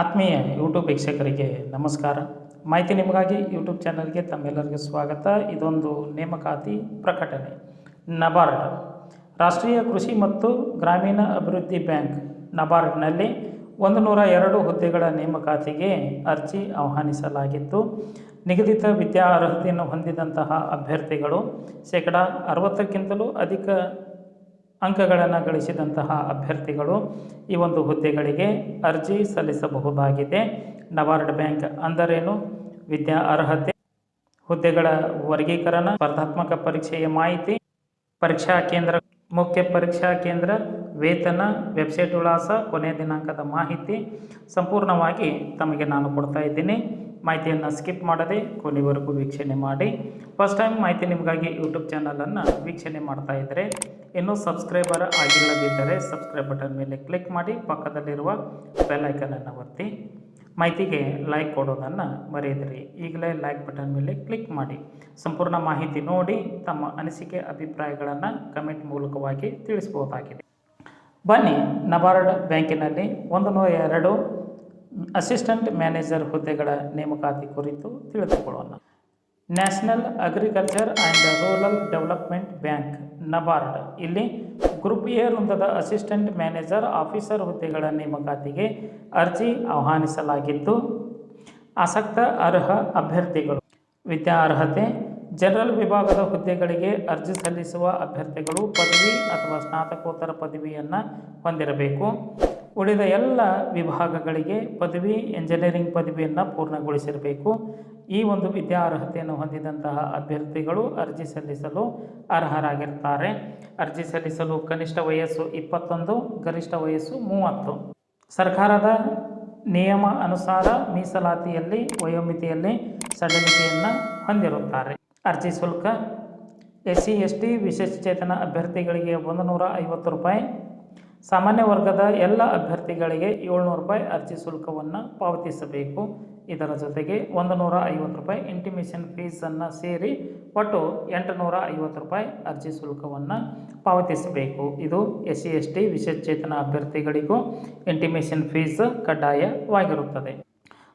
ಆತ್ಮೀಯ ಯೂಟ್ಯೂಬ್ ವೀಕ್ಷಕರಿಗೆ ನಮಸ್ಕಾರ. ಮಾಹಿತಿ ನಿಮಗಾಗಿ ಯೂಟ್ಯೂಬ್ ಚಾನಲ್ಗೆ ತಮ್ಮೆಲ್ಲರಿಗೂ ಸ್ವಾಗತ. ಇದೊಂದು ನೇಮಕಾತಿ ಪ್ರಕಟಣೆ. ನಬಾರ್ಡ್. ರಾಷ್ಟ್ರೀಯ ಕೃಷಿ ಮತ್ತು ಗ್ರಾಮೀಣ ಅಭಿವೃದ್ಧಿ ಬ್ಯಾಂಕ್ ನಬಾರ್ಡ್ನಲ್ಲಿ ಒಂದು ನೂರ ಎರಡು ಹುದ್ದೆಗಳ ನೇಮಕಾತಿಗೆ ಅರ್ಜಿ ಆಹ್ವಾನಿಸಲಾಗಿತ್ತು. ನಿಗದಿತ ವಿದ್ಯಾ ಅರ್ಹತೆಯನ್ನು ಹೊಂದಿದಂತಹ ಅಭ್ಯರ್ಥಿಗಳು ಶೇಕಡ ಅರವತ್ತಕ್ಕಿಂತಲೂ ಅಧಿಕ ಅಂಕಗಳನ್ನು ಗಳಿಸಿದಂತಹ ಅಭ್ಯರ್ಥಿಗಳು ಈ ಒಂದು ಹುದ್ದೆಗಳಿಗೆ ಅರ್ಜಿ ಸಲ್ಲಿಸಬಹುದಾಗಿದೆ. ನಬಾರ್ಡ್ ಬ್ಯಾಂಕ್ ಅಂದರೇನು? ವಿದ್ಯಾ ಅರ್ಹತೆ, ಹುದ್ದೆಗಳ ವರ್ಗೀಕರಣ, ಸ್ಪರ್ಧಾತ್ಮಕ ಪರೀಕ್ಷೆಯ ಮಾಹಿತಿ, ಪರೀಕ್ಷಾ ಕೇಂದ್ರ, ಮುಖ್ಯ ಪರೀಕ್ಷಾ ಕೇಂದ್ರ, ವೇತನ, ವೆಬ್ಸೈಟ್ ವಿಳಾಸ, ಕೊನೆಯ ದಿನಾಂಕದ ಮಾಹಿತಿ ಸಂಪೂರ್ಣವಾಗಿ ತಮಗೆ ನಾನು ಕೊಡ್ತಾ ಇದ್ದೀನಿ. ಮಾಹಿತಿಯನ್ನು ಸ್ಕಿಪ್ ಮಾಡದೆ ಕೊನೆವರೆಗೂ ವೀಕ್ಷಣೆ ಮಾಡಿ. ಫಸ್ಟ್ ಟೈಮ್ ಮಾಹಿತಿ ನಿಮಗಾಗಿ ಯೂಟ್ಯೂಬ್ ಚಾನಲನ್ನು ವೀಕ್ಷಣೆ ಮಾಡ್ತಾ ಇದ್ದರೆ ಇನ್ನೂ ಸಬ್ಸ್ಕ್ರೈಬರ್ ಆಗಿಲ್ಲದಿದ್ದರೆ ಸಬ್ಸ್ಕ್ರೈಬ್ ಬಟನ್ ಮೇಲೆ ಕ್ಲಿಕ್ ಮಾಡಿ ಪಕ್ಕದಲ್ಲಿರುವ ಬೆಲ್ ಅನ್ನು ಒತ್ತಿ. ಮಾಹಿತಿಗೆ ಲೈಕ್ ಕೊಡೋದನ್ನು ಮರೆಯದಿರಿ. ಈಗಲೇ ಲೈಕ್ ಬಟನ್ ಮೇಲೆ ಕ್ಲಿಕ್ ಮಾಡಿ. ಸಂಪೂರ್ಣ ಮಾಹಿತಿ ನೋಡಿ ತಮ್ಮ ಅನಿಸಿಕೆ, ಅಭಿಪ್ರಾಯಗಳನ್ನು ಕಮೆಂಟ್ ಮೂಲಕವಾಗಿ ತಿಳಿಸ್ಬೋದಾಗಿದೆ ಬನ್ನಿ ನಬಾರ್ಡ್ ಬ್ಯಾಂಕಿನಲ್ಲಿ ಒಂದು ನೂರ ಎರಡು ಅಸಿಸ್ಟೆಂಟ್ ಮ್ಯಾನೇಜರ್ ಹುದ್ದೆಗಳ ನೇಮಕಾತಿ ಕುರಿತು ತಿಳಿದುಕೊಳ್ಳೋಣ. National agriculture and rural development bank NABARD ಇಲ್ಲಿ ಗ್ರೂಪ್ ಎ ವೃಂದದ ಅಸಿಸ್ಟೆಂಟ್ ಮ್ಯಾನೇಜರ್ ಆಫೀಸರ್ ಹುದ್ದೆಗಳ ನೇಮಕಾತಿಗೆ ಅರ್ಜಿ ಆಹ್ವಾನಿಸಲಾಗಿದ್ದು ಆಸಕ್ತ, ಅರ್ಹ ಅಭ್ಯರ್ಥಿಗಳು. ವಿದ್ಯಾ ಅರ್ಹತೆ ಜನರಲ್ ವಿಭಾಗದ ಹುದ್ದೆಗಳಿಗೆ ಅರ್ಜಿ ಸಲ್ಲಿಸುವ ಅಭ್ಯರ್ಥಿಗಳು ಪದವಿ ಅಥವಾ ಸ್ನಾತಕೋತ್ತರ ಪದವಿಯನ್ನು ಹೊಂದಿರಬೇಕು. ಉಳಿದ ಎಲ್ಲ ವಿಭಾಗಗಳಿಗೆ ಪದವಿ ಎಂಜಿನಿಯರಿಂಗ್ ಪದವಿಯನ್ನು ಪೂರ್ಣಗೊಳಿಸಿರಬೇಕು. ಈ ಒಂದು ವಿದ್ಯಾ ಅರ್ಹತೆಯನ್ನು ಹೊಂದಿದಂತಹ ಅಭ್ಯರ್ಥಿಗಳು ಅರ್ಜಿ ಸಲ್ಲಿಸಲು ಅರ್ಹರಾಗಿರ್ತಾರೆ. ಅರ್ಜಿ ಸಲ್ಲಿಸಲು ಕನಿಷ್ಠ ವಯಸ್ಸು ಇಪ್ಪತ್ತೊಂದು, ಗರಿಷ್ಠ ವಯಸ್ಸು ಮೂವತ್ತು. ಸರ್ಕಾರದ ನಿಯಮ ಅನುಸಾರ ಮೀಸಲಾತಿಯಲ್ಲಿ, ವಯೋಮಿತಿಯಲ್ಲಿ ಸಡಿಲಿಕೆಯನ್ನು ಹೊಂದಿರುತ್ತಾರೆ. ಅರ್ಜಿ ಶುಲ್ಕ ಎಸ್ ಸಿ ಎಸ್ ಟಿ ವಿಶೇಷಚೇತನ ಅಭ್ಯರ್ಥಿಗಳಿಗೆ ಒಂದು ನೂರ ಐವತ್ತು ರೂಪಾಯಿ. ಸಾಮಾನ್ಯ ವರ್ಗದ ಎಲ್ಲ ಅಭ್ಯರ್ಥಿಗಳಿಗೆ ಏಳ್ನೂರು ರೂಪಾಯಿ ಅರ್ಜಿ ಶುಲ್ಕವನ್ನು ಪಾವತಿಸಬೇಕು. ಇದರ ಜೊತೆಗೆ ಒಂದು ನೂರ ಐವತ್ತು ರೂಪಾಯಿ ಇಂಟಿಮೇಷನ್ ಫೀಸನ್ನು ಸೇರಿ ಒಟ್ಟು ಎಂಟು ನೂರ ಐವತ್ತು ರೂಪಾಯಿ ಅರ್ಜಿ ಶುಲ್ಕವನ್ನು ಪಾವತಿಸಬೇಕು. ಇದು ಎಸ್ ಸಿ ಎಸ್ ಟಿ ವಿಶೇಷಚೇತನ ಅಭ್ಯರ್ಥಿಗಳಿಗೂ ಇಂಟಿಮೇಷನ್ ಫೀಸ್ ಕಡ್ಡಾಯವಾಗಿರುತ್ತದೆ.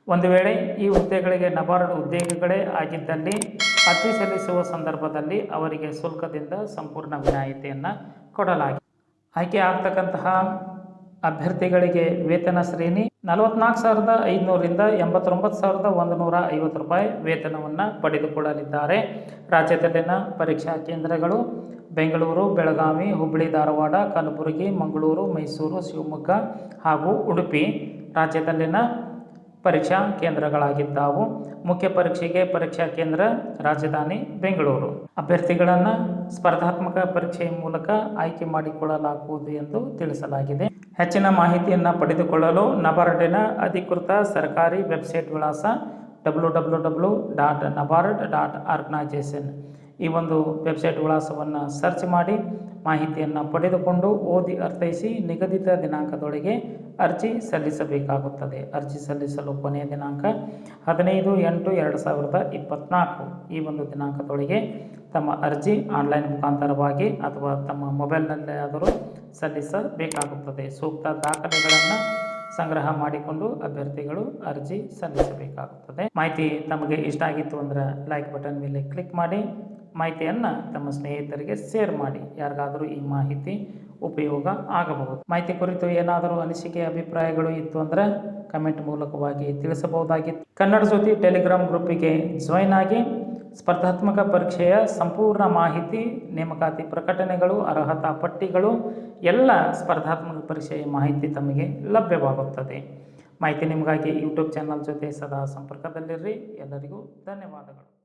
ಒಂದು ವೇಳೆ ಈ ಹುದ್ದೆಗಳಿಗೆ ನಬಾರ್ಡ್ ಉದ್ಯೋಗಿಗಳೇ ಆಗಿದ್ದಲ್ಲಿ ಅರ್ಜಿ ಸಲ್ಲಿಸುವ ಸಂದರ್ಭದಲ್ಲಿ ಅವರಿಗೆ ಶುಲ್ಕದಿಂದ ಸಂಪೂರ್ಣ ವಿನಾಯಿತಿಯನ್ನು ಕೊಡಲಾಗಿದೆ. ಆಯ್ಕೆ ಆಗ್ತಕ್ಕಂತಹ ಅಭ್ಯರ್ಥಿಗಳಿಗೆ ವೇತನ ಶ್ರೇಣಿ ನಲವತ್ನಾಲ್ಕು ಸಾವಿರದ ಐದುನೂರಿಂದ ಎಂಬತ್ತೊಂಬತ್ತು ಸಾವಿರದ ಒಂದು ನೂರ ಐವತ್ತು ರೂಪಾಯಿ ವೇತನವನ್ನು ಪಡೆದುಕೊಳ್ಳಲಿದ್ದಾರೆ. ರಾಜ್ಯದಲ್ಲಿನ ಪರೀಕ್ಷಾ ಕೇಂದ್ರಗಳು ಬೆಂಗಳೂರು, ಬೆಳಗಾವಿ, ಹುಬ್ಬಳ್ಳಿ, ಧಾರವಾಡ, ಕಲಬುರಗಿ, ಮಂಗಳೂರು, ಮೈಸೂರು, ಶಿವಮೊಗ್ಗ ಹಾಗೂ ಉಡುಪಿ ರಾಜ್ಯದಲ್ಲಿನ ಪರೀಕ್ಷಾ ಕೇಂದ್ರಗಳಾಗಿದ್ದಾವು. ಮುಖ್ಯ ಪರೀಕ್ಷೆಗೆ ಪರೀಕ್ಷಾ ಕೇಂದ್ರ ರಾಜಧಾನಿ ಬೆಂಗಳೂರು. ಅಭ್ಯರ್ಥಿಗಳನ್ನು ಸ್ಪರ್ಧಾತ್ಮಕ ಪರೀಕ್ಷೆಯ ಮೂಲಕ ಆಯ್ಕೆ ಮಾಡಿಕೊಳ್ಳಲಾಗುವುದು ಎಂದು ತಿಳಿಸಲಾಗಿದೆ. ಹೆಚ್ಚಿನ ಮಾಹಿತಿಯನ್ನು ಪಡೆದುಕೊಳ್ಳಲು ನಬಾರ್ಡಿನ ಅಧಿಕೃತ ಸರ್ಕಾರಿ ವೆಬ್ಸೈಟ್ ವಿಳಾಸ W W W dot NABARD dot organization ಈ ಒಂದು ವೆಬ್ಸೈಟ್ ವಿಳಾಸವನ್ನು ಸರ್ಚ್ ಮಾಡಿ ಮಾಹಿತಿಯನ್ನು ಪಡೆದುಕೊಂಡು ಓದಿ ಅರ್ಥೈಸಿ ನಿಗದಿತ ದಿನಾಂಕದೊಳಗೆ ಅರ್ಜಿ ಸಲ್ಲಿಸಬೇಕಾಗುತ್ತದೆ. ಅರ್ಜಿ ಸಲ್ಲಿಸಲು ಕೊನೆಯ ದಿನಾಂಕ ಹದಿನೈದು ಎಂಟು ಎರಡು ಸಾವಿರದ ಇಪ್ಪತ್ತ್ನಾಲ್ಕು ಈ ಒಂದು ದಿನಾಂಕದೊಳಗೆ ತಮ್ಮ ಅರ್ಜಿ ಆನ್ಲೈನ್ ಮುಖಾಂತರವಾಗಿ ಅಥವಾ ತಮ್ಮ ಮೊಬೈಲ್ನಲ್ಲೇ ಆದರೂ ಸಲ್ಲಿಸಬೇಕಾಗುತ್ತದೆ. ಸೂಕ್ತ ದಾಖಲೆಗಳನ್ನು ಸಂಗ್ರಹ ಮಾಡಿಕೊಂಡು ಅಭ್ಯರ್ಥಿಗಳು ಅರ್ಜಿ ಸಲ್ಲಿಸಬೇಕಾಗುತ್ತದೆ. ಮಾಹಿತಿ ತಮಗೆ ಇಷ್ಟ ಆಗಿತ್ತು ಅಂದರೆ ಲೈಕ್ ಬಟನ್ ಮೇಲೆ ಕ್ಲಿಕ್ ಮಾಡಿ, ಮಾಹಿತಿಯನ್ನು ತಮ್ಮ ಸ್ನೇಹಿತರಿಗೆ ಶೇರ್ ಮಾಡಿ. ಯಾರಿಗಾದರೂ ಈ ಮಾಹಿತಿ ಉಪಯೋಗ ಆಗಬಹುದು. ಮಾಹಿತಿ ಕುರಿತು ಏನಾದರೂ ಅನಿಸಿಕೆ, ಅಭಿಪ್ರಾಯಗಳು ಇತ್ತು ಅಂದರೆ ಕಮೆಂಟ್ ಮೂಲಕವಾಗಿ ತಿಳಿಸಬಹುದಾಗಿತ್ತು. ಕನ್ನಡ ಜ್ಯೋತಿ ಟೆಲಿಗ್ರಾಮ್ ಗ್ರೂಪಿಗೆ ಜಾಯ್ನ್ ಆಗಿ ಸ್ಪರ್ಧಾತ್ಮಕ ಪರೀಕ್ಷೆಯ ಸಂಪೂರ್ಣ ಮಾಹಿತಿ, ನೇಮಕಾತಿ ಪ್ರಕಟಣೆಗಳು, ಅರ್ಹತಾ ಪಟ್ಟಿಗಳು, ಎಲ್ಲ ಸ್ಪರ್ಧಾತ್ಮಕ ಪರೀಕ್ಷೆಯ ಮಾಹಿತಿ ತಮಗೆ ಲಭ್ಯವಾಗುತ್ತದೆ. ಮಾಹಿತಿ ನಿಮಗಾಗಿ ಯೂಟ್ಯೂಬ್ ಚಾನಲ್ ಜೊತೆ ಸದಾ ಸಂಪರ್ಕದಲ್ಲಿರ್ರಿ ಎಲ್ಲರಿಗೂ ಧನ್ಯವಾದಗಳು.